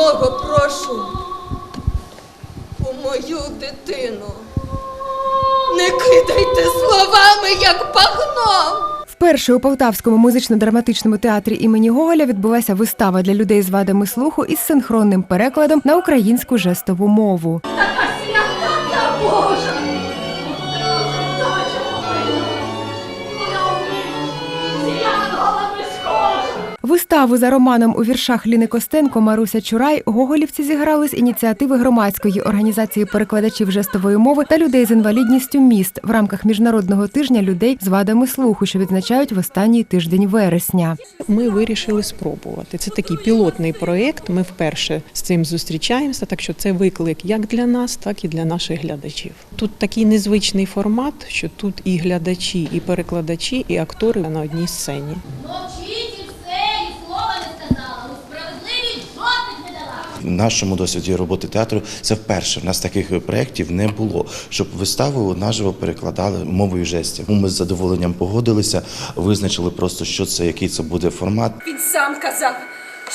одного прошу у мою дитину. Не кидайте словами, як багно. Вперше у Полтавському музично-драматичному театрі імені Гоголя відбулася вистава для людей з вадами слуху із синхронним перекладом на українську жестову мову. Така свята та Божа. Виставу за романом у віршах Ліни Костенко Маруся Чурай гоголівці зіграли з ініціативи громадської організації перекладачів жестової мови та людей з інвалідністю міст в рамках міжнародного тижня людей з вадами слуху, що відзначають в останній тиждень вересня. Ми вирішили спробувати. Це такий пілотний проєкт. Ми вперше з цим зустрічаємося, так що це виклик як для нас, так і для наших глядачів. Тут такий незвичний формат, що тут і глядачі, і перекладачі, і актори на одній сцені. Мовчіть і все, і слова не сказала. У справедливість жодних не дала. В нашому досвіді роботи театру це вперше. У нас таких проєктів не було, щоб виставу наживо перекладали мовою жестів. Ми з задоволенням погодилися, визначили просто, що це, який це буде формат. Він сам казав,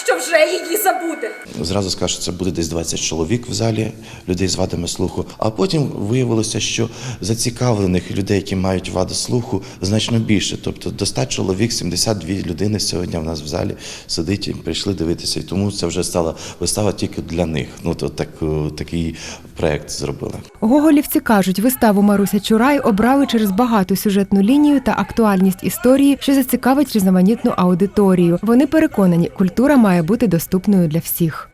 що вже її забуде. Зразу скажу, що це буде десь 20 чоловік в залі людей з вадами слуху. А потім виявилося, що зацікавлених людей, які мають вади слуху, значно більше. Тобто до 100 чоловік, 72 людини сьогодні в нас в залі сидить і прийшли дивитися. І тому це вже стала вистава тільки для них. Ну то так, такий проект зробили. Гоголівці кажуть, виставу Маруся Чурай обрали через багату сюжетну лінію та актуальність історії, що зацікавить різноманітну аудиторію. Вони переконані, культура має бути доступною для всіх.